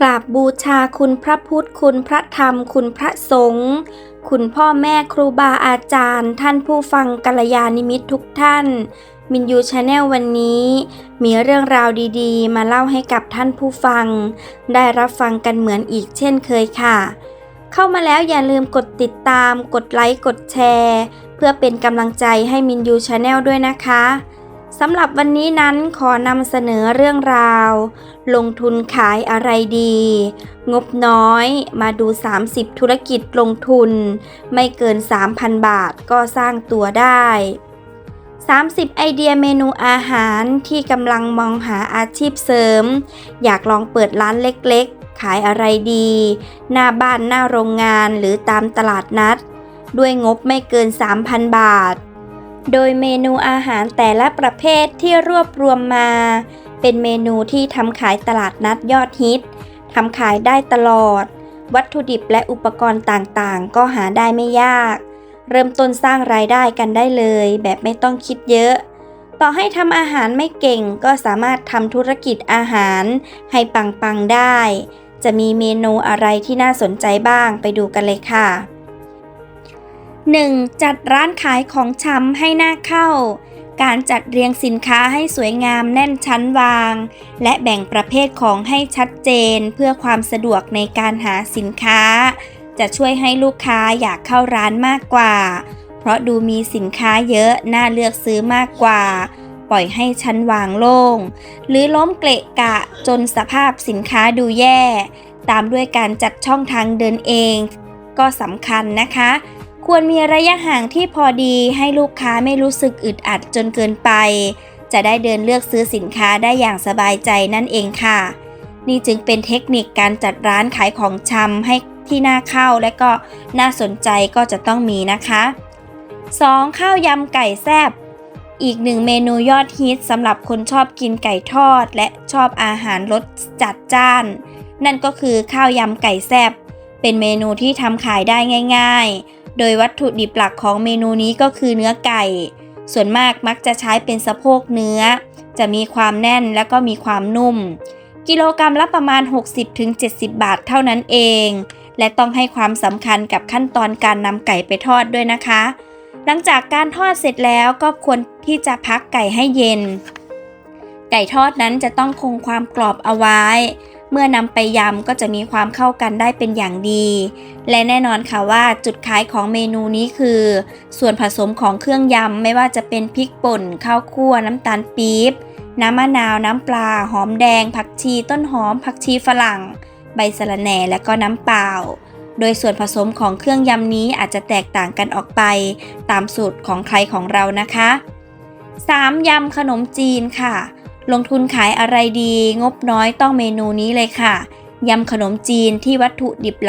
กราบบูชาคุณพระพุทธ คุณพระธรรม คุณพระสงฆ์คุณพ่อแม่ครูบาอาจารย์ ท่านผู้ฟังกัลยาณมิตรทุกท่าน มินยูชาแนลวันนี้ มีเรื่องราวดีๆ มาเล่าให้กับท่านผู้ฟัง ได้รับฟังกันเหมือนอีกเช่นเคยค่ะ เข้ามาแล้วอย่าลืมกดติดตาม กดไลค์ กดแชร์ เพื่อเป็นกำลังใจให้มินยูชาแนลด้วยนะคะ สำหรับวันนี้นั้นขอนำเสนอเรื่องราว ลงทุนขายอะไรดี งบน้อยมาดู 30 ธุรกิจลงทุน ไม่เกิน 3,000 บาทก็สร้างตัวได้ 30 ไอเดียเมนูอาหารที่กำลังมองหาอาชีพเสริม อยากลองเปิดร้านเล็กๆ ขายอะไรดี หน้าบ้านหน้าโรงงานหรือตามตลาดนัด ด้วยงบไม่เกิน 3,000 บาท โดยเมนูอาหารแต่ละประเภทที่รวบรวมมา เป็นเมนูที่ทำขายตลาดนัดยอดฮิตทำขายได้ตลอด วัตถุดิบและอุปกรณ์ต่างๆ ก็หาได้ไม่ยาก เริ่มต้นสร้างรายได้กันได้เลย แบบไม่ต้องคิดเยอะ ต่อให้ทำอาหารไม่เก่งก็สามารถทำธุรกิจอาหารให้ปังๆได้ จะมีเมนูอะไรที่น่าสนใจบ้างไปดูกันเลยค่ะ 1. จัดร้านขายของชำให้หน่าเข้า การจัดเรียงสินค้าให้สวยงามแน่นชั้นวาง และแบ่งประเภทของให้ชัดเจนเพื่อความสะดวกในการหาสินค้า จะช่วยให้ลูกค้าอยากเข้าร้านมากกว่า เพราะดูมีสินค้าเยอะน่าเลือกซื้อมากกว่า ปล่อยให้ชั้นวางโล่ง หรือล้มเกะกะจนสภาพสินค้าดูแย่ ตามด้วยการจัดช่องทางเดินเอง ก็สำคัญนะคะ ควรมีระยะห่างที่พอดีให้ลูกค้าไม่รู้สึกอึดอัดจนเกินไป จะได้เดินเลือกซื้อสินค้าได้อย่างสบายใจนั่นเองค่ะ นี่จึงเป็นเทคนิคการจัดร้านขายของชำให้ที่น่าเข้าและก็น่าสนใจก็จะต้องมีนะคะ 2. ข้าวยำไก่แซบอีกหนึ่งเมนูยอดฮิตสำหรับคนชอบกินไก่ทอด และชอบอาหารรสจัดจ้าน นั่นก็คือข้าวยำไก่แซบเป็นเมนูที่ทำขายได้ง่าย ๆ โดยวัตถุดิบหลักของเมนูนี้ก็คือเนื้อไก่ ส่วนมากมักจะใช้เป็นสะโพกเนื้อ จะมีความแน่นและก็มีความนุ่ม กิโลกรรัมละประมาณ 60-70 บาทเท่านั้นเอง และต้องให้ความสำคัญกับขั้นตอนการนำไก่ไปทอดด้วยนะคะ หลังจากการทอดเสร็จแล้วก็ควรที่จะพักไก่ให้เย็น ไก่ทอดนั้นจะต้องคงความกรอบเอาไว้ เมื่อนำไปยำก็จะมีความเข้ากันได้เป็นอย่างดี และแน่นอนค่ะว่าจุดขายของเมนูนี้คือ ส่วนผสมของเครื่องยำไม่ว่าจะเป็นพริกป่นข้าวคั่วน้ำตาลปี๊บน้ำมะนาว น้ำปลา หอมแดง ผักชีต้นหอม ผักชีฝรั่ง ใบสะระแหน่และก็น้ำเปล่า โดยส่วนผสมของเครื่องยำนี้อาจจะแตกต่างกันออกไป ตามสูตรของใครของเรานะคะ 3. ยำขนมจีนค่ะ ลงทุนขายอะไรดี งบน้อยต้องเมนูนี้เลยค่ะยำขนมจีนที่วัตถุดิบห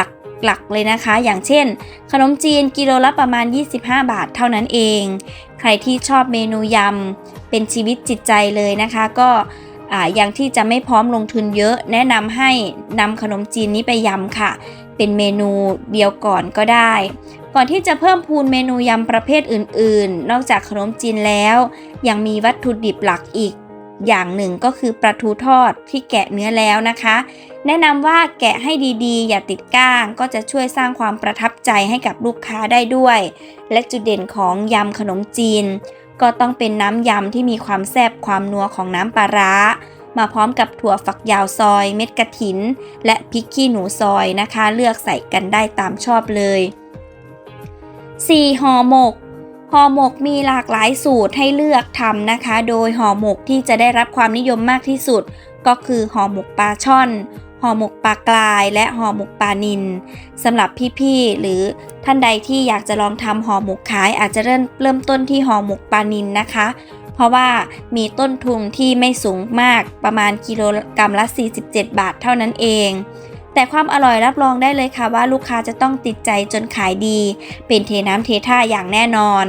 ลักๆเลยนะคะ อย่างเช่น ขนมจีนกิโลละประมาณ 25 บาทเท่านั้นเอง ใครที่ชอบเมนูยำเป็นชีวิตจิตใจเลยนะคะ ก็ยังที่จะไม่พร้อมลงทุนเยอะ แนะนำให้นำขนมจีนนี้ไปยำค่ะ เป็นเมนูเดียวก่อนก็ได้ ก่อนที่จะเพิ่มพูนเมนูยำประเภทอื่น ๆ นอกจากขนมจีนแล้ว ยังมีวัตถุดิบหลักอีก อย่างหนึ่งก็คือปลาทูทอดที่แกะเนื้อแล้วนะคะ แนะนำว่าแกะให้ดีๆ อย่าติดก้างก็จะช่วยสร้างความประทับใจให้กับลูกค้าได้ด้วย และจุดเด่นของยำขนมจีน ก็ต้องเป็นน้ำยำที่มีความแซ่บความนัวของน้ำปลาร้า มาพร้อมกับถั่วฝักยาวซอย เม็ดกระถิน และพริกขี้หนูซอยนะคะ เลือกใส่กันได้ตามชอบเลย 4. ห่อหมก ห่อหมกมีหลากหลายสูตรให้เลือกทำนะคะ โดยห่อหมกที่จะได้รับความนิยมมากที่สุด ก็คือห่อหมกปลาช่อนห่อหมกปลากรายและห่อหมกปลานิลสำหรับพี่ๆหรือท่านใดที่อยากจะลองทำห่อหมกขายอาจจะเริ่มเริ่มต้นที่ห่อหมกปลานิลนะคะ เพราะว่ามีต้นทุนที่ไม่สูงมากประมาณกิโลกรัมละ 47 บาทเท่านั้นเอง แต่ความอร่อยรับรองได้เลยค่ะว่าลูกค้าจะต้องติดใจจนขายดี เป็นเทน้ำเทท่าอย่างแน่นอน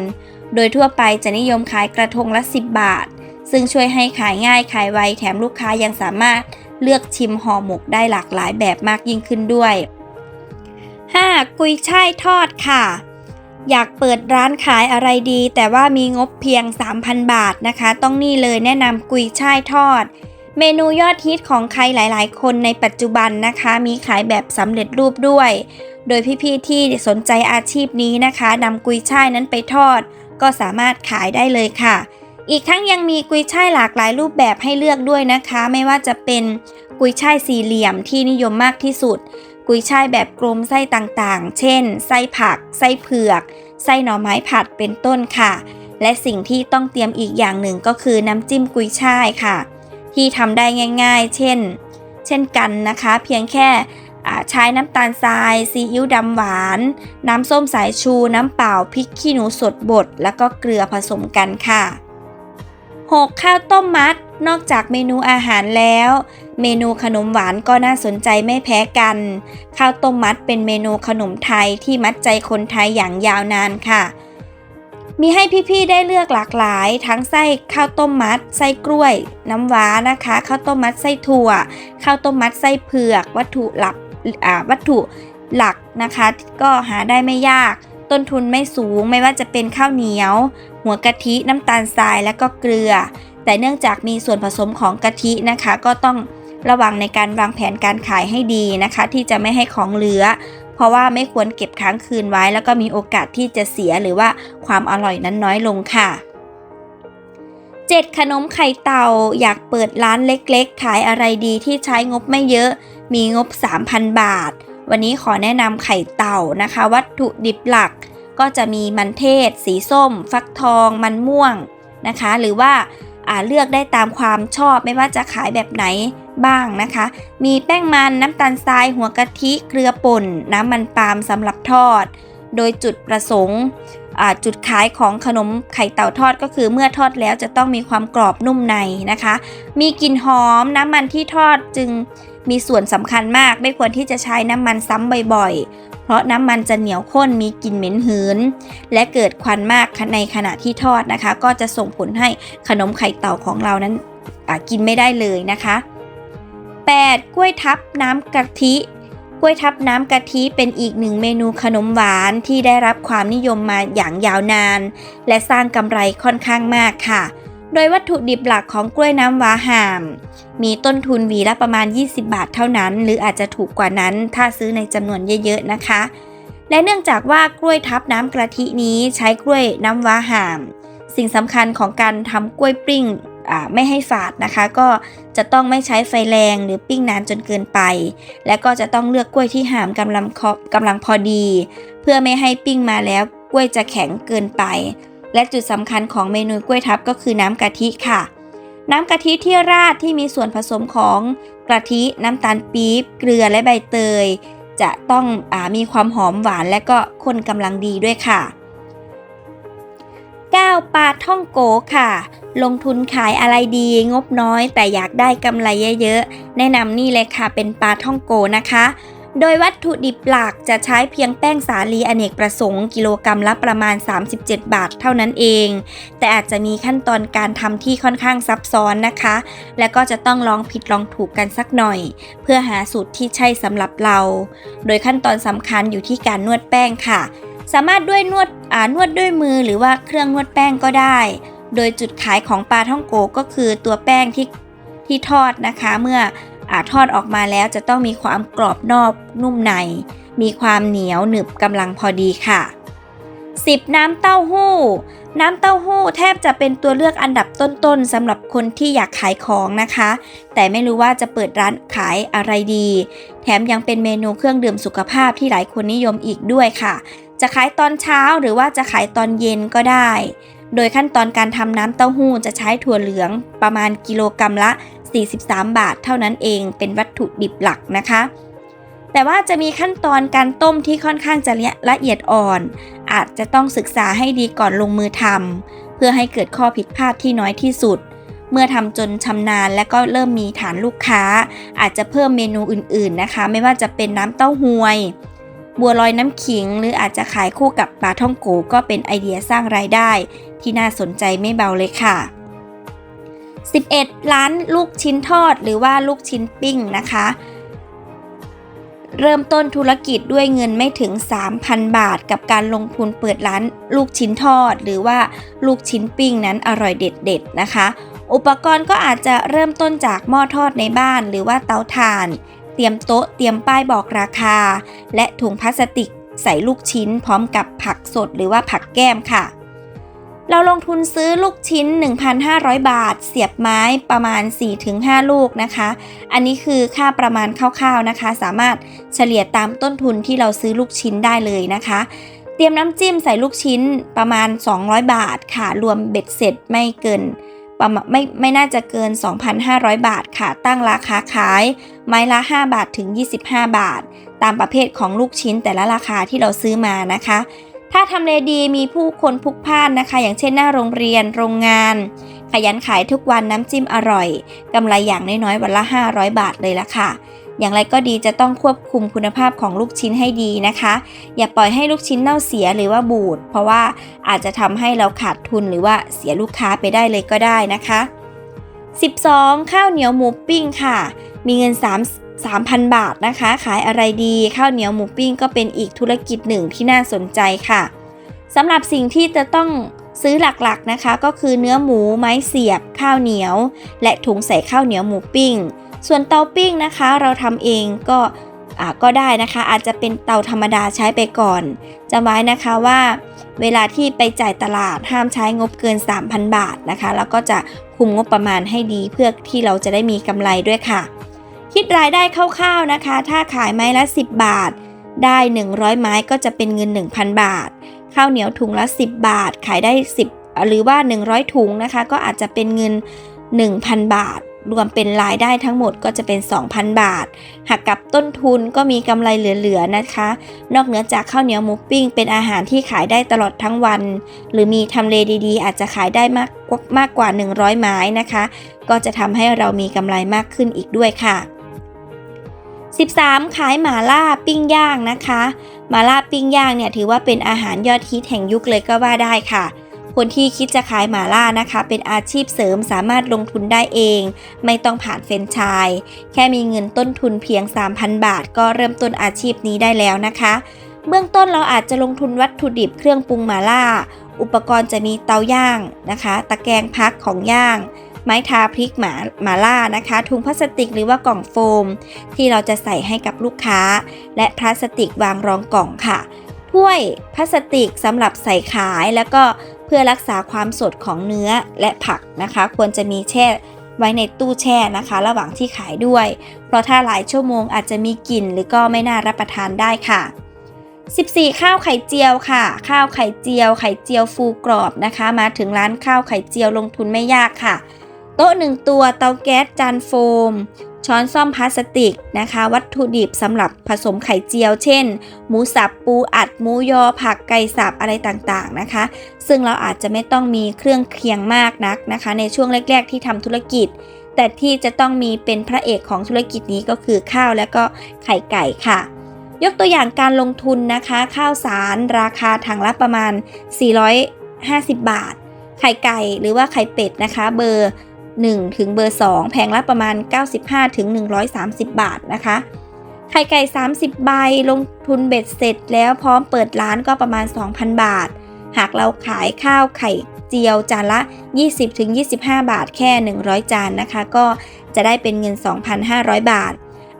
โดยทั่วไปจะนิยมขายกระทงละ 10 บาท ซึ่งช่วยให้ขายง่ายขายไวแถมลูกค้ายังสามารถเลือกชิมห่อหมกได้หลากหลายแบบมากยิ่งขึ้นด้วย 5. กุยช่ายทอดค่ะ อยากเปิดร้านขายอะไรดี แต่ว่ามีงบเพียง 3,000 บาทนะคะ ต้องนี่เลยแนะนำกุยช่ายทอด เมนูยอดฮิตของใครหลาย ๆ คนในปัจจุบันนะคะ มีขายแบบสำเร็จรูปด้วย โดยพี่ ๆ ที่สนใจอาชีพนี้นะคะนำกุยช่ายนั้นไปทอด ก็สามารถขายได้เลยค่ะ อีกทั้งยังมีกุยช่ายหลากหลายรูปแบบให้เลือกด้วยนะคะ ไม่ว่าจะเป็นกุยช่ายสี่เหลี่ยมที่นิยมมากที่สุด กุยช่ายแบบกลมไส้ต่างๆ เช่น ไส้ผัก ไส้เผือก ไส้หน่อไม้ผัดเป็นต้นค่ะ และสิ่งที่ต้องเตรียมอีกอย่างหนึ่งก็คือน้ำจิ้มกุยช่ายค่ะ ที่ทำได้ง่าย ๆ เช่น เช่นกันนะคะ เพียงแค่ใช้น้ำตาลทราย ซีอิ๊วดำหวาน น้ำส้มสายชู น้ำเปล่า พริกขี้หนูสดบด แล้วก็เกลือผสมกันค่ะ 6. ข้าวต้มมัด นอกจากเมนูอาหารแล้ว เมนูขนมหวานก็น่าสนใจไม่แพ้กัน ข้าวต้มมัดเป็นเมนูขนมไทยที่มัดใจคนไทยอย่างยาวนานค่ะ มีให้พี่ๆได้เลือกหลากหลาย ทั้งไส้ข้าวต้มมัด ไส้กล้วย น้ำว้านะคะ ข้าวต้มมัดไส้ถั่ว ข้าวต้มมัดไส้เผือก วัตถุหลักวัตถุหลักนะคะ ก็หาได้ไม่ยาก ต้นทุนไม่สูงไม่ว่าจะเป็นข้าวเหนียว หัวกะทิน้ำตาลทรายและก็เกลือ แต่เนื่องจากมีส่วนผสมของกะทินะคะ ก็ต้องระวังในการวางแผนการขายให้ดีนะคะ ที่จะไม่ให้ของเหลือ เพราะว่าไม่ควรเก็บค้างคืนไว้ แล้วก็มีโอกาสที่จะเสียหรือว่าความอร่อยนั้นน้อยลงค่ะ 7. ขนมไข่เต่าอยากเปิดร้านเล็กๆ ขายอะไรดีที่ใช้งบไม่เยอะ มีงบ 3,000 บาท วันนี้ขอแนะนำไข่เต่านะคะ วัตถุดิบหลักก็จะมีมันเทศ สีส้ม ฟักทอง มันม่วงนะคะ หรือว่าเลือกได้ตามความชอบไม่ว่าจะขายแบบไหน บ้างนะคะ มีแป้งมันน้ำตาลทราย หัวกะทิ เกลือป่น น้ำมันปาล์มสำหรับทอด โดยจุดประสงค์จุดขายของขนมไข่เต่าทอดก็คือเมื่อทอดแล้วจะต้องมีความกรอบนุ่มในนะคะ มีกลิ่นหอมน้ำมันที่ทอดจึงมีส่วนสำคัญมาก ไม่ควรที่จะใช้น้ำมันซ้ำบ่อยๆ เพราะน้ำมันจะเหนียวข้นมีกลิ่นเหม็นหืน และเกิดควันมากในขณะที่ทอดนะคะ ก็จะส่งผลให้ขนมไข่เต่าของเรานั้นกินไม่ได้เลยนะคะ 8. กล้วยทับน้ำกะทิ กล้วยทับน้ำกะทิเป็นอีกหนึ่งเมนูขนมหวานที่ได้รับความนิยมมาอย่างยาวนาน และสร้างกำไรค่อนข้างมากค่ะ โดยวัตถุดิบหลักของกล้วยน้ำว้าห่าม มีต้นทุนหวีละประมาณ 20 บาทเท่านั้น หรืออาจจะถูกกว่านั้นถ้าซื้อในจำนวนเยอะๆนะคะ และเนื่องจากว่ากล้วยทับน้ำกะทินี้ใช้กล้วยน้ำว้าห่าม สิ่งสำคัญของการทำกล้วยปิ้ง ไม่ให้ฝาดนะคะ ก็จะต้องไม่ใช้ไฟแรงหรือปิ้งนานจนเกินไป และก็จะต้องเลือกกล้วยที่หามกำลังกำลังพอดี เพื่อไม่ให้ปิ้งมาแล้วกล้วยจะแข็งเกินไป และจุดสำคัญของเมนูกล้วยทับก็คือน้ำกะทิค่ะ น้ำกะทิที่ราดที่มีส่วนผสมของกะทิน้ำตาลปี๊บเกลือและใบเตย จะต้องอมีความหอมหวานและก็ข้นกำลังดีด้วยค่ะ 9. ปลาท่องโกค่ะ ลงทุนขายอะไรดีงบน้อยแต่อยากได้กำไรเยอะๆ แนะนำนี่เลยค่ะเป็นปลาท่องโกนะคะ โดยวัตถุดิบหลักจะใช้เพียงแป้งสาลีอเนกประสงค์ กิโลกรรัมละประมาณ 37 บาทเท่านั้นเอง แต่อาจจะมีขั้นตอนการทำที่ค่อนข้างซับซ้อนนะคะ และก็จะต้องลองผิดลองถูกกันสักหน่อย เพื่อหาสูตรที่ใช่สำหรับเรา โดยขั้นตอนสำคัญอยู่ที่การนวดแป้งค่ะ สามารถด้วยนวดอ่านวดด้วยมือหรือว่าเครื่องนวดแป้งก็ได้ โดยจุดขายของปลาท่องโกก็คือตัวแป้งที่ที่ทอดนะคะ เมื่ออาทอดออกมาแล้วจะต้องมีความกรอบนอกนุ่มใน มีความเหนียวหนึบกำลังพอดีค่ะ 10. น้ำเต้าหู้ น้ำเต้าหู้แทบจะเป็นตัวเลือกอันดับต้นๆสำหรับคนที่อยากขายของนะคะ แต่ไม่รู้ว่าจะเปิดร้านขายอะไรดี แถมยังเป็นเมนูเครื่องดื่มสุขภาพที่หลายคนนิยมอีกด้วยค่ะ จะขายตอนเช้าหรือว่าจะขายตอนเย็นก็ได้ โดยขั้นตอนการทำน้ำเต้าหู้จะใช้ถั่วเหลืองประมาณกิโลกรรัมละ 43 บาทเท่านั้นเองเป็นวัตถุดิบหลักนะคะ แต่ว่าจะมีขั้นตอนการต้มที่ค่อนข้างจะละเอียดอ่อน อาจจะต้องศึกษาให้ดีก่อนลงมือทำเพื่อให้เกิดข้อผิดพลาดที่น้อยที่สุด เมื่อทำจนชำนาญและก็เริ่มมีฐานลูกค้า อาจจะเพิ่มเมนูอื่นๆนะคะ ไม่ว่าจะเป็นน้ำเต้าหวย บัวลอยน้ำขิง หรืออาจจะขายคู่กับปลาท่องโกก็เป็นไอเดียสร้างรายได้ ที่น่าสนใจไม่เบาเลยค่ะ 11ล้านลูกชิ้นทอดหรือว่าลูกชิ้นปิ้งนะคะ เริ่มต้นธุรกิจด้วยเงินไม่ถึง 3,000 บาท กับการลงทุนเปิดร้านลูกชิ้นทอด หรือว่าลูกชิ้นปิ้งนั้นอร่อยเด็ด ๆ นะคะ อุปกรณ์ก็อาจจะเริ่มต้นจากหม้อทอดในบ้านหรือว่าเตาถ่าน เตรียมโต๊ะเตรียมป้ายบอกราคา และถุงพลาสติกใส่ลูกชิ้นพร้อมกับผักสดหรือว่าผักแก้มค่ะ เราลงทุนซื้อลูกชิ้น 1,500 บาท เสียบไม้ประมาณ 4-5 ลูกนะคะ อันนี้คือค่าประมาณคร่าวๆนะคะ สามารถเฉลี่ยตามต้นทุนที่เราซื้อลูกชิ้นได้เลยนะคะ เตรียมน้ำจิ้มใส่ลูกชิ้นประมาณ 200 บาทค่ะ รวมเบ็ดเสร็จไม่เกิน ประมาณไม่ไม่น่าจะเกิน 2,500 บาทค่ะ ตั้งราคาขาย ไม้ละ 5 บาทถึง 25 บาท ตามประเภทของลูกชิ้นแต่ละราคาที่เราซื้อมานะคะ ถ้าทำเลดีมีผู้คนพลุกพล่านนะคะ อย่างเช่นหน้าโรงเรียน โรงงาน ขยันขายทุกวันน้ำจิ้มอร่อยกำไรอย่างน้อยๆวันละ 500 บาทเลยละค่ะ อย่างไรก็ดีจะต้องควบคุมคุณภาพของลูกชิ้นให้ดีนะคะ อย่าปล่อยให้ลูกชิ้นเน่าเสียหรือว่าบูด เพราะว่าอาจจะทำให้เราขาดทุนหรือว่าเสียลูกค้าไปได้เลยก็ได้นะคะ 12. ข้าวเหนียวหมูปิ้งค่ะ มีเงิน 3 3,000 บาทนะคะ ขายอะไรดี ข้าวเหนียวหมูปิ้งก็เป็นอีกธุรกิจหนึ่งที่น่าสนใจค่ะสำหรับสิ่งที่จะต้องซื้อหลักๆนะคะ ก็คือเนื้อหมูไม้เสียบ ข้าวเหนียว และถุงใส่ข้าวเหนียวหมูปิ้ง ส่วนเตาปิ้งนะคะเราทำเองก็ก็ได้นะคะ อาจจะเป็นเตาธรรมดาใช้ไปก่อนจำไว้นะคะว่า เวลาที่ไปจ่ายตลาดห้ามใช้งบเกิน 3,000 บาทนะคะ แล้วก็จะคุมงบประมาณให้ดีเพื่อที่เราจะได้มีกำไรด้วยค่ะ คิดรายได้คร่าวๆนะคะ ถ้าขายไม้ละ 10 บาท ได้ 100 ไม้ก็จะเป็นเงิน 1,000 บาท ข้าวเหนียวถุงละ 10 บาท ขายได้ 10 หรือว่า 100 ถุงนะคะ ก็อาจจะเป็นเงิน 1,000 บาท รวมเป็นรายได้ทั้งหมดก็จะเป็น 2,000 บาทหักกับต้นทุนก็มีกำไรเหลือๆนะคะ นอกเหนือจากข้าวเหนียวหมูปิ้ง เป็นอาหารที่ขายได้ตลอดทั้งวัน หรือมีทำเลดีๆ อาจจะขายได้มากมากกว่า 100 ไม้นะคะ ก็จะทำให้เรามีกำไรมากขึ้นอีกด้วยค่ะ 13. ขายหมาล่าปิ้งย่างนะคะ หมาล่าปิ้งย่างเนี่ยถือว่าเป็นอาหารยอดฮิตแห่งยุคเลยก็ว่าได้ค่ะ คนที่คิดจะขายหมาล่านะคะ เป็นอาชีพเสริมสามารถลงทุนได้เอง ไม่ต้องผ่านเฟรนไชส์แค่มีเงินต้นทุนเพียง 3,000 บาท ก็เริ่มต้นอาชีพนี้ได้แล้วนะคะ เบื้องต้นเราอาจจะลงทุนวัตถุดิบเครื่องปรุงหมาล่า อุปกรณ์จะมีเตาย่างนะคะ ตะแกรงพักของย่างไม้ทาพริกหมาหมาล่านะคะ ถุงพลาสติกหรือว่ากล่องโฟม ที่เราจะใส่ให้กับลูกค้า และพลาสติกวางรองกล่องค่ะ ถ้วยพลาสติกสำหรับใส่ขายแล้วก็เพื่อรักษาความสดของเนื้อและผักนะคะ ควรจะมีแช่ไว้ในตู้แช่นะคะ ระหว่างที่ขายด้วย เพราะถ้าหลายชั่วโมงอาจจะมีกลิ่นหรือก็ไม่น่ารับประทานได้ค่ะ 14 ข้าวไข่เจียวค่ะ ข้าวไข่เจียว ไข่เจียวฟูกรอบนะคะ มาถึงร้านข้าวไข่เจียวลงทุนไม่ยากค่ะ โต๊ะหนึ่งตัวเตาแก๊สจานโฟม ช้อนซ่อมพลาสติกนะคะ วัตถุดิบสำหรับผสมไข่เจียว เช่น หมูสับปูอัดหมูยอผักไก่สับอะไรต่างๆนะคะ ซึ่งเราอาจจะไม่ต้องมีเครื่องเคียงมากนักนะคะ ในช่วงแรก ๆ ที่ทำธุรกิจ แต่ที่จะต้องมีเป็นพระเอกของธุรกิจนี้ก็คือข้าวและก็ไข่ไก่ค่ะยกตัวอย่างการลงทุนนะคะ ข้าวสารราคาถังละประมาณ 450 บาท ไข่ไก่หรือว่าไข่เป็ดนะคะ เบอร์ 1 ถึงเบอร์ 2แพงละประมาณ 95 ถึง 130 บาทนะคะ ไข่ไก่ 30 ใบลงทุนเบ็ดเสร็จแล้วพร้อมเปิดร้านก็ประมาณ 2,000 บาท หากเราขายข้าวไข่เจียวจานละ 20ถึง25 บาทแค่ 100 จานนะคะ ก็จะได้เป็นเงิน 2,500 บาท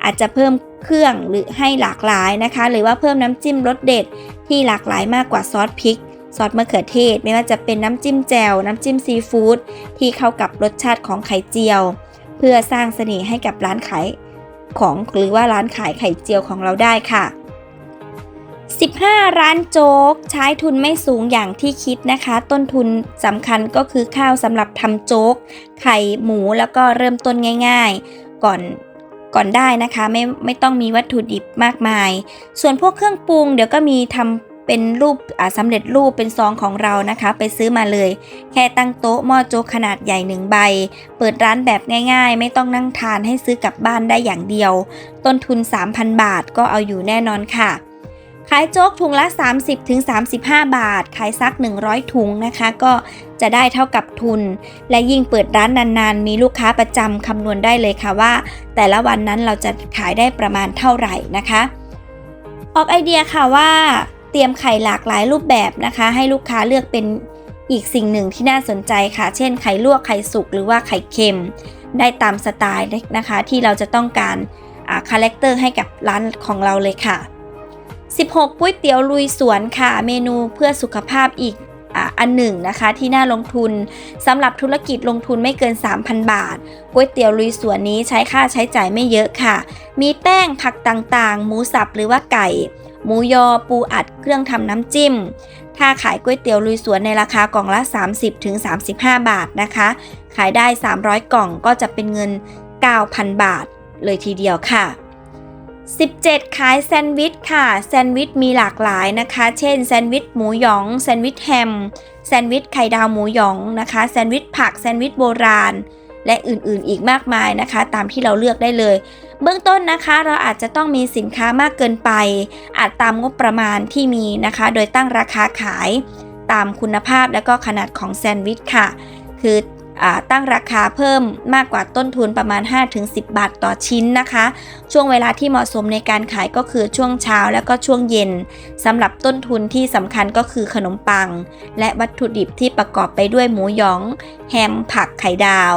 อาจจะเพิ่มเครื่องหรือให้หลากหลายนะคะ หรือว่าเพิ่มน้ำจิ้มรสเด็ดที่หลากหลายมากกว่าซอสพริก ซอสมะเขือเทศ ไม่ว่าจะเป็นน้ำจิ้มแจ่วน้ำจิ้มซีฟู้ดที่เข้ากับรสชาติของไข่เจียว เพื่อสร้างเสน่ห์ให้กับร้านขายของหรือว่าร้านขายไข่เจียวของเราได้ค่ะ 15 ร้านโจ๊ก ใช้ทุนไม่สูงอย่างที่คิดนะคะ ต้นทุนสำคัญก็คือข้าวสำหรับทำโจ๊ก ไข่หมูแล้วก็เริ่มต้นง่ายๆ ก่อนก่อนได้นะคะ ไม่ไม่ต้องมีวัตถุดิบมากมาย ส่วนพวกเครื่องปรุง เดี๋ยวก็มีทำ เป็นรูปอ่าเร็จรูปเป็นซองของเรานะคะ ไปซื้อมาเลย แค่ตั้งโต๊ะหม้อโจ๊กขนาดใหญ่หนึ่งใบ เปิดร้านแบบง่าย ๆ ไม่ต้องนั่งทานให้ซื้อกลับบ้านได้อย่างเดียว ต้นทุน 3,000 บาทก็เอาอยู่แน่นอนค่ะ ขายโจ๊กถุงละ 30-35 บาท ขายซัก 100 ถุงนะคะ ก็จะได้เท่ากับทุน และยิ่งเปิดร้านนานๆ มีลูกค้าประจำคำนวณได้เลยค่ะว่า แต่ละวันนั้นเราจะขายได้ประมาณเท่าไหร่นะคะ ออกไอเดียค่ะว่า ตรียมไข่หลากหลายรูปแบบนะคะ ให้ลูกค้าเลือกเป็นอีกสิ่งหนึ่งที่น่าสนใจค่ะ เช่นไข่ลวกไข่สุกหรือว่าไข่เค็ม ได้ตามสไตล์นะคะ ที่เราจะต้องการคาแรคเตอร์ให้กับร้านของเราเลยค่ะ 16ก๋วยเตี๋ยวลุยสวนค่ะ เมนูเพื่อสุขภาพอีกอันหนึ่งนะคะที่น่าลงทุนสำหรับธุรกิจลงทุนไม่เกิน 3,000 บาทก๋วยเตี๋ยวลุยสวนนี้ใช้ค่าใช้จ่ายไม่เยอะค่ะ มีแป้งผักต่างๆ หมูสับหรือว่าไก่ หมูยอปูอัดเครื่องทำน้ำจิ้ม ถ้าขายก๋วยเตี๋ยวลุยสวนในราคากล่องละ 30-35 บาทนะคะ ขายได้ 300 กล่องก็จะเป็นเงิน 9,000 บาทเลยทีเดียวค่ะ 17 ขายแซนด์วิชค่ะ แซนด์วิชมีหลากหลายนะคะ เช่นแซนด์วิชหมูหยอง แซนด์วิชแฮม แซนด์วิชไข่ดาวหมูหยองนะคะ แซนด์วิชผัก แซนด์วิชโบราณ และอื่นๆ อีกมากมายนะคะ ตามที่เราเลือกได้เลย เบื้องต้นนะคะเราอาจจะต้องมีสินค้ามากเกินไป อาจตามงบประมาณที่มีนะคะ โดยตั้งราคาขายตามคุณภาพและก็ขนาดของแซนด์วิชค่ะ คือตั้งราคาเพิ่มมากกว่าต้นทุนประมาณ 5-10 บาทต่อชิ้นนะคะ ช่วงเวลาที่เหมาะสมในการขายก็คือช่วงเช้าและก็ช่วงเย็นสำหรับต้นทุนที่สำคัญก็คือขนมปัง และวัตถุดิบที่ประกอบไปด้วยหมูหยอง แฮม ผักไข่ดาว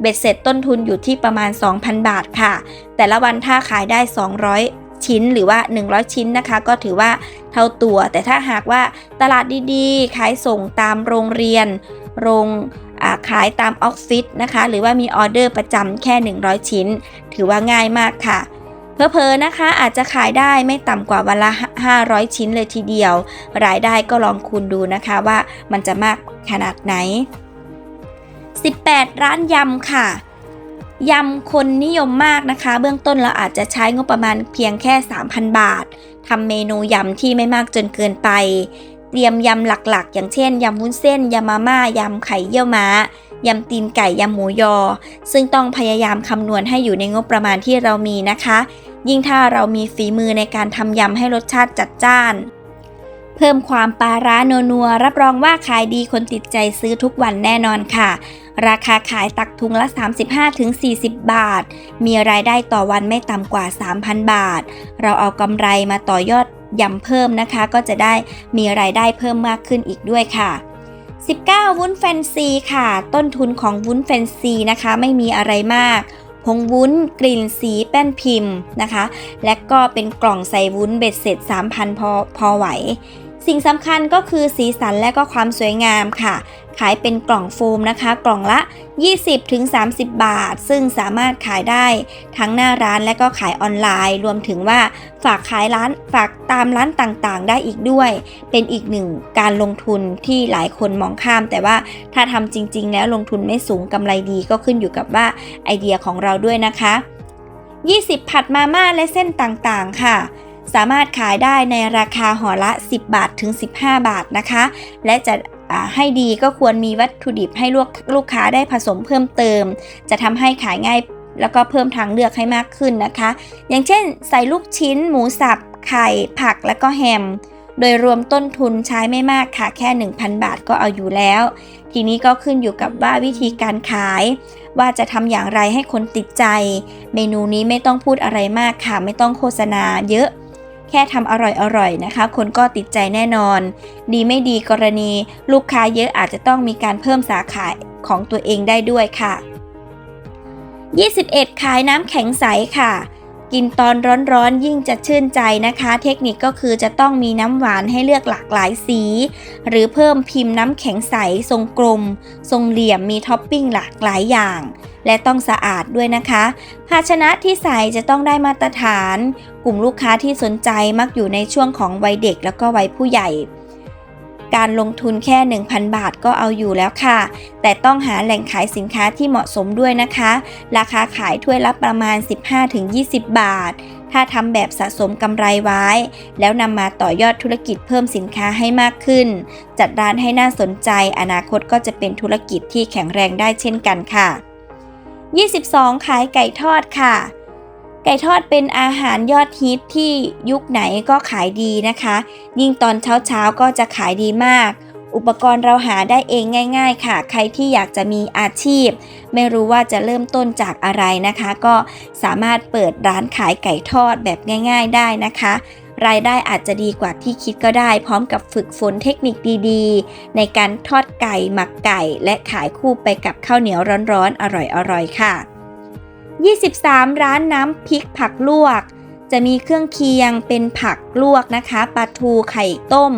เบ็ดเสร็จต้นทุนอยู่ที่ประมาณ 2,000 บาทค่ะ แต่ละวันถ้าขายได้ 200 ชิ้นหรือว่า 100 ชิ้นนะคะ ก็ถือว่าเท่าตัว แต่ถ้าหากว่าตลาดดีๆ ขายส่งตามโรงเรียน โรงขายตามออฟฟิศนะคะ หรือว่ามีออเดอร์ประจำแค่ 100 ชิ้น ถือว่าง่ายมากค่ะเพอๆนะคะอาจจะขายได้ไม่ต่ำกว่าวันละ 500 ชิ้นเลยทีเดียว รายได้ก็ลองคูณดูนะคะว่ามันจะมากขนาดไหน 18 ร้านยำค่ะยำคนนิยมมากนะคะ เบื้องต้นเราอาจจะใช้งบประมาณเพียงแค่ 3,000 บาททำเมนูยำที่ไม่มากจนเกินไป เตรียมยำหลักๆ อย่างเช่นยำวุ้นเส้นยำมาม่ายำไข่เยี่ยวม้ายำตีนไก่ยำหมูยอ ซึ่งต้องพยายามคำนวณให้อยู่ในงบประมาณที่เรามีนะคะ ยิ่งถ้าเรามีฝีมือในการทำยำให้รสชาติจัดจ้าน เพิ่มความปลาร้านัวๆรับรองว่าขายดีคนติดใจซื้อทุกวันแน่นอนค่ะ ราคาขายตักทุงละ 35-40 บาท มีรายได้ต่อวันไม่ต่ำกว่า 3,000 บาท เราเอากำไรมาต่อยอดยำเพิ่มนะคะ ก็จะได้มีรายได้เพิ่มมากขึ้นอีกด้วยค่ะ 19 วุ้นแฟนซีค่ะ ต้นทุนของวุ้นแฟนซีนะคะไม่มีอะไรมากผงวุ้นกลิ่นสีแป้นพิมพ์นะคะ และก็เป็นกล่องใส่วุ้นเบ็ดเสร็จ 3,000 พอพอไหว สิ่งสำคัญก็คือสีสันและก็ความสวยงามค่ะ ขายเป็นกล่องโฟมนะคะ กล่องละ 20-30 บาท ซึ่งสามารถขายได้ทั้งหน้าร้านและก็ขายออนไลน์ รวมถึงว่าฝากขายร้านฝากตามร้านต่างๆ ได้อีกด้วย เป็นอีกหนึ่งการลงทุนที่หลายคนมองข้าม แต่ว่าถ้าทำจริง ๆ แล้วลงทุนไม่สูงกำไรดีก็ขึ้นอยู่กับว่าไอเดียของเราด้วยนะคะ 20 ผัดมาม่าและเส้นต่างๆ ค่ะสามารถขายได้ในราคาห่อละ 10 บาทถึง 15 บาทนะคะ และจะ ให้ดีก็ควรมีวัตถุดิบให้ลูกลูกค้าได้ผสมเพิ่มเติม จะทำให้ขายง่ายแล้วก็เพิ่มทางเลือกให้มากขึ้นนะคะ อย่างเช่น ใส่ลูกชิ้น หมูสับ ไข่ ผัก และก็แฮม โดยรวมต้นทุนใช้ไม่มากค่ะ แค่ 1,000 บาทก็เอาอยู่แล้ว ทีนี้ก็ขึ้นอยู่กับว่าวิธีการขาย ว่าจะทำอย่างไรให้คนติดใจ เมนูนี้ไม่ต้องพูดอะไรมากค่ะ ไม่ต้องโฆษณาเยอะ แค่ทำอร่อยๆนะคะ คนก็ติดใจแน่นอน ดีไม่ดีกรณีลูกค้าเยอะอาจจะต้องมีการเพิ่มสาขาของตัวเองได้ด้วยค่ะ 21 ขายน้ำแข็งใสค่ะ กินตอนร้อนๆยิ่งจะชื่นใจนะคะ เทคนิคก็คือจะต้องมีน้ำหวานให้เลือกหลากหลายสี หรือเพิ่มพิมพ์น้ำแข็งใส ทรงกลม ทรงเหลี่ยมมีท็อปปิ้งหลากหลายอย่าง และต้องสะอาดด้วยนะคะ ภาชนะที่ใส่จะต้องได้มาตรฐาน กลุ่มลูกค้าที่สนใจมักอยู่ในช่วงของวัยเด็กแล้วก็วัยผู้ใหญ่ การลงทุนแค่ 1,000 บาทก็เอาอยู่แล้วค่ะ แต่ต้องหาแหล่งขายสินค้าที่เหมาะสมด้วยนะคะ ราคาขายถ้วยละประมาณ 15-20 บาท ถ้าทำแบบสะสมกำไรไว้ แล้วนำมาต่อยอดธุรกิจเพิ่มสินค้าให้มากขึ้น จัดร้านให้น่าสนใจ อนาคตก็จะเป็นธุรกิจที่แข็งแรงได้เช่นกันค่ะ 22 ขายไก่ทอดค่ะ ไก่ทอดเป็นอาหารยอดฮิตที่ยุคไหนก็ขายดีนะคะ ยิ่งตอนเช้าๆก็จะขายดีมาก อุปกรณ์เราหาได้เองง่าย ๆ ค่ะ ใครที่อยากจะมีอาชีพ ไม่รู้ว่าจะเริ่มต้นจากอะไรนะคะ ก็สามารถเปิดร้านขายไก่ทอดแบบง่าย ๆ ได้นะคะรายได้อาจจะดีกว่าที่คิดก็ได้ พร้อมกับฝึกฝนเทคนิคดีๆ ในการทอดไก่หมักไก่ และขายคู่ไปกับข้าวเหนียวร้อนๆ อร่อยๆ ค่ะ 23 ร้านน้ำพริกผักลวก จะมีเครื่องเคียงเป็นผักลวกนะคะปลาทูไข่ต้ม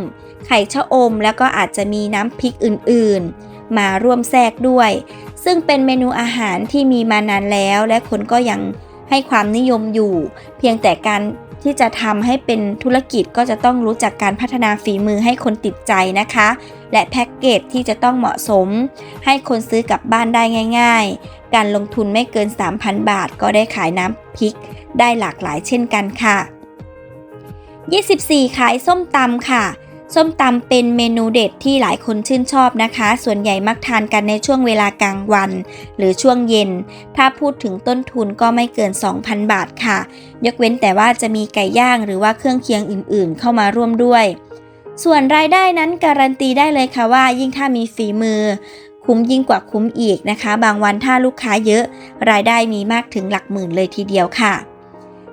ไข่ชะอม แล้วก็อาจจะมีน้ำพริกอื่นๆ มาร่วมแทรกด้วย ซึ่งเป็นเมนูอาหารที่มีมานานแล้ว และคนก็ยังให้ความนิยมอยู่ เพียงแต่การที่จะทำให้เป็นธุรกิจก็จะต้องรู้จักการพัฒนาฝีมือให้คนติดใจนะคะ และแพ็กเกจที่จะต้องเหมาะสม ให้คนซื้อกลับบ้านได้ง่าย การลงทุนไม่เกิน 3,000 บาท ก็ได้ขายน้ำพริก ได้หลากหลายเช่นกันค่ะ 24 ขายส้มตำค่ะ ส้มตำเป็นเมนูเด็ดที่หลายคนชื่นชอบนะคะ ส่วนใหญ่มักทานกันในช่วงเวลากลางวัน หรือช่วงเย็น ถ้าพูดถึงต้นทุนก็ไม่เกิน 2,000 บาทค่ะ ยกเว้นแต่ว่าจะมีไก่ย่างหรือว่าเครื่องเคียงอื่นๆ เข้ามาร่วมด้วยส่วนรายได้นั้นการันตีได้เลยค่ะว่ายิ่งถ้ามีฝีมือ คุ้มยิ่งกว่าคุ้มอีกนะคะ บางวันถ้าลูกค้าเยอะ รายได้มีมากถึงหลักหมื่นเลยทีเดียวค่ะ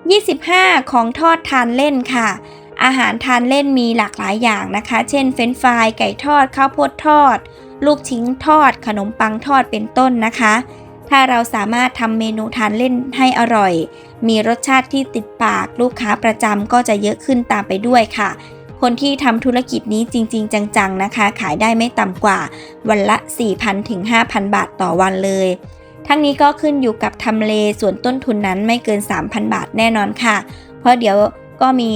25 ของทอดทานเล่นค่ะ อาหารทานเล่นมีหลากหลายอย่างนะคะ เช่น เฟรนฟราย ไก่ทอด ข้าวโพดทอด ลูกชิ้นทอด ขนมปังทอดเป็นต้นนะคะ ถ้าเราสามารถทำเมนูทานเล่นให้อร่อย มีรสชาติที่ติดปากลูกค้าประจำก็จะเยอะขึ้นตามไปด้วยค่ะ คนที่ทำธุรกิจนี้จริง ๆ จังๆนะคะ ขายได้ไม่ต่ำกว่าวันละ 4,000ถึง5,000 บาทต่อวันเลย ทั้งนี้ก็ขึ้นอยู่กับทำเลส่วนต้นทุนนั้นไม่เกิน 3,000 บาทแน่นอนค่ะ เพราะเดี๋ยวก็มี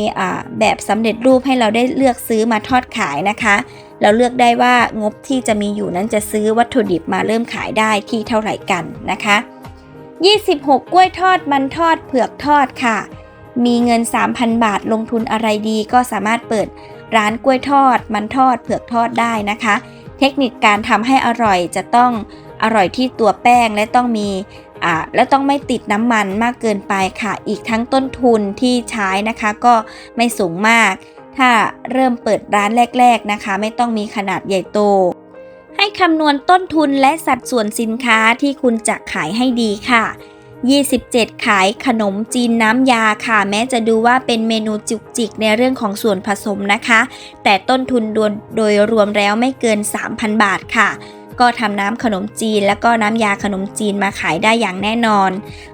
แบบสำเร็จรูปให้เราได้เลือกซื้อมาทอดขายนะคะ เราเลือกได้ว่างบที่จะมีอยู่นั้นจะซื้อวัตถุดิบมาเริ่มขายได้ที่เท่าไหร่กันนะคะ 26 กล้วยทอดมันทอดเผือกทอดค่ะ มีเงิน 3,000 บาทลงทุนอะไรดีก็สามารถเปิดร้านกล้วยทอด มันทอดเผือกทอดได้นะคะ เทคนิคการทำให้อร่อยจะต้องอร่อยที่ตัวแป้งและต้องมีอ่าและต้องไม่ติดน้ำมันมากเกินไปค่ะ อีกทั้งต้นทุนที่ใช้นะคะก็ไม่สูงมาก ถ้าเริ่มเปิดร้านแรก ๆนะคะ ไม่ต้องมีขนาดใหญ่โต ให้คำนวณต้นทุนและสัดส่วนสินค้าที่คุณจะขายให้ดีค่ะ 27 ขายขนมจีนน้ำยาค่ะ แม้จะดูว่าเป็นเมนูจุกจิกในเรื่องของส่วนผสมนะคะ แต่ต้นทุนโดยรวมแล้วไม่เกิน 3,000 บาทค่ะก็ทำน้ำขนมจีน แล้วก็น้ำยาขนมจีนมาขายได้อย่างแน่นอน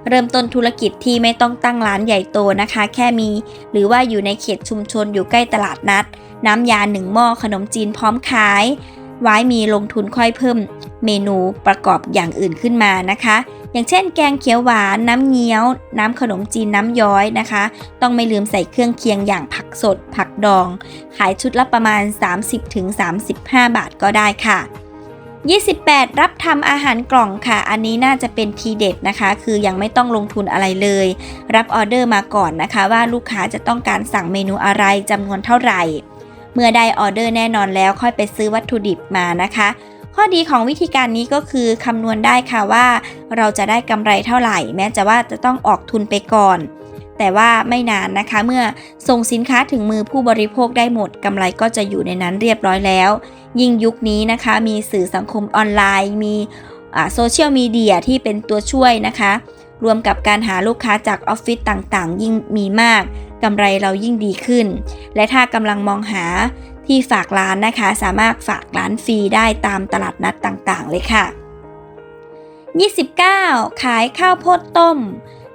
เริ่มต้นธุรกิจที่ไม่ต้องตั้งร้านใหญ่โตนะคะ แค่มี หรือว่าอยู่ในเขตชุมชนอยู่ใกล้ตลาดนัด น้ำยาหนึ่งหม้อขนมจีนพร้อมขาย ไว้มีลงทุนค่อยเพิ่ม เมนูประกอบอย่างอื่นขึ้นมานะคะ อย่างเช่นแกงเขียวหวานน้ำเงี้ยว น้ำขนมจีนน้ำย้อยนะคะ ต้องไม่ลืมใส่เครื่องเคียงอย่างผักสด ผักดอง ขายชุดละประมาณ 30-35 บาทก็ได้ค่ะ 28 รับทำอาหารกล่องค่ะ อันนี้น่าจะเป็นทีเด็ดนะคะ คือยังไม่ต้องลงทุนอะไรเลย รับออเดอร์มาก่อนนะคะ ว่าลูกค้าจะต้องการสั่งเมนูอะไรจำนวนเท่าไหร่ เมื่อได้ออเดอร์แน่นอนแล้วค่อยไปซื้อวัตถุดิบมานะคะ ข้อดีของวิธีการนี้ก็คือคำนวณได้ค่ะว่า เราจะได้กำไรเท่าไหร่ แม้จะว่าจะต้องออกทุนไปก่อน แต่ว่าไม่นานนะคะ เมื่อส่งสินค้าถึงมือผู้บริโภคได้หมดกำไรก็จะอยู่ในนั้นเรียบร้อยแล้ว ยิ่งยุคนี้นะคะ มีสื่อสังคมออนไลน์ มีโซเชียลมีเดียที่เป็นตัวช่วยนะคะ รวมกับการหาลูกค้าจากออฟฟิศต่างๆ ยิ่งมีมากกำไรเรายิ่งดีขึ้น และถ้ากำลังมองหา ที่ฝากร้านนะคะ สามารถฝากร้านฟรีได้ตามตลาดนัดต่างๆ เลยค่ะ 29 ขายข้าวโพดต้ม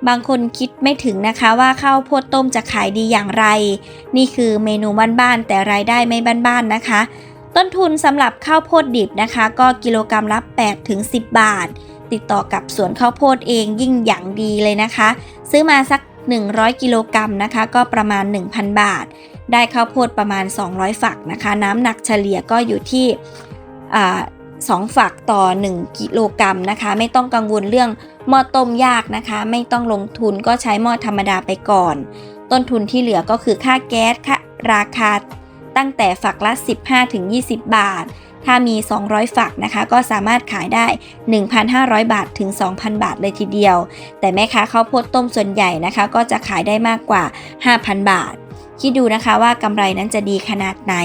บางคนคิดไม่ถึงนะคะว่าข้าวโพดต้มจะขายดีอย่างไร นี่คือเมนูบ้านๆแต่รายได้ไม่บ้านๆนะคะ ต้นทุนสำหรับข้าวโพดดิบนะคะ ก็กิโลกรรัมละ8ถึง10 บาท ติดต่อกับสวนข้าวโพดเองยิ่งอย่างดีเลยนะคะ ซื้อมาสัก 100 กิโลกรัมนะคะ ก็ประมาณ 1,000 บาท ได้ข้าวโพดประมาณ 200 ฝักนะคะ น้ำหนักเฉลี่ยก็อยู่ที่สองฝักต่อ 1 กิโลกรัมนะคะ ไม่ต้องกังวลเรื่องหม้อต้มยากนะคะ ไม่ต้องลงทุนก็ใช้หม้อธรรมดาไปก่อน ต้นทุนที่เหลือก็คือค่าแก๊สค่าราคาตั้งแต่ฝักละ 15-20 บาท ถ้ามี 200 ฝักนะคะ ก็สามารถขายได้ 1,500 บาทถึง 2,000 บาทเลยทีเดียว แต่แม่ค้าข้าวโพดต้มส่วนใหญ่นะคะ ก็จะขายได้มากกว่า 5,000 บาท คิดดูนะคะว่ากำไรนั้นจะดีขนาดไหน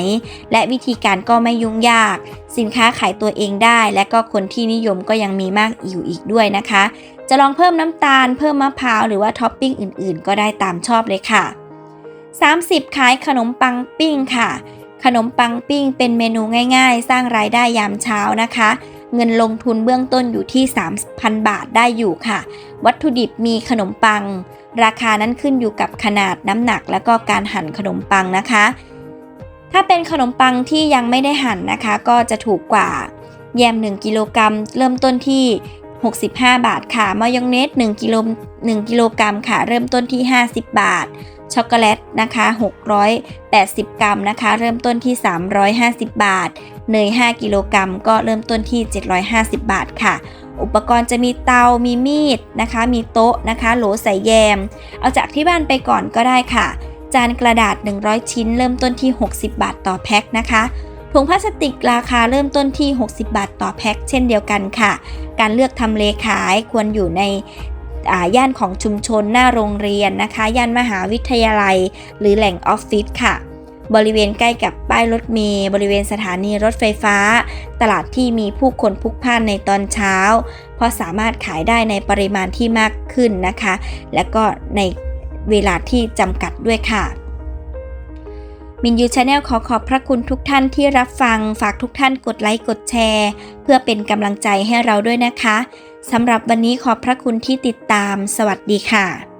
และวิธีการก็ไม่ยุ่งยาก สินค้าขายตัวเองได้ และก็คนที่นิยมก็ยังมีมากอยู่อีกด้วยนะคะ จะลองเพิ่มน้ำตาล เพิ่มมะพร้าวหรือว่าท็อปปิ้งอื่นๆ ก็ได้ตามชอบเลยค่ะ 30 ขายขนมปังปิ้งค่ะ ขนมปังปิ้งเป็นเมนูง่าย ๆ สร้างรายได้ยามเช้านะคะ เงินลงทุนเบื้องต้นอยู่ที่ 3,000 บาทได้อยู่ค่ะ วัตถุดิบมีขนมปัง ราคานั้นขึ้นอยู่กับขนาดน้ำหนัก และก็การหั่นขนมปังนะคะ ถ้าเป็นขนมปังที่ยังไม่ได้หั่นนะคะ ก็จะถูกกว่าแยม 1 กิโลกรัมเริ่มต้นที่ 65 บาทค่ะ มายองเนส1กิโล1กิโลกรัมค่ะ เริ่มต้นที่ 50 บาท ช็อกโกแลตนะคะ 680 กรัมนะคะ เริ่มต้นที่ 350 บาท เนย 5 กิโลกรัมก็เริ่มต้นที่ 750 บาทค่ะ อุปกรณ์จะมีเตา มีมีดนะคะ มีโต๊ะนะคะ โหลใส่แยม เอาจากที่บ้านไปก่อนก็ได้ค่ะ จานกระดาษ 100 ชิ้น เริ่มต้นที่ 60 บาทต่อแพ็คนะคะถุงพลาสติกราคาเริ่มต้นที่ 60 บาทต่อแพ็คเช่นเดียวกันค่ะ การเลือกทำเลขายควรอยู่ใน ย่านของชุมชนหน้าโรงเรียนนะคะ ย่านมหาวิทยาลัย หรือแหล่งออฟฟิศค่ะ บริเวณใกล้กับป้ายรถเมล์บริเวณสถานีรถไฟฟ้า ตลาดที่มีผู้คนพลุกพล่านในตอนเช้า เพราะสามารถขายได้ในปริมาณที่มากขึ้นนะคะ และก็ในเวลาที่จำกัดด้วยค่ะมินยูชาแนลขอขอบพระคุณทุกท่านที่รับฟัง ฝากทุกท่านกดไลค์กดแชร์ เพื่อเป็นกำลังใจให้เราด้วยนะคะ สำหรับวันนี้ขอบพระคุณที่ติดตาม สวัสดีค่ะ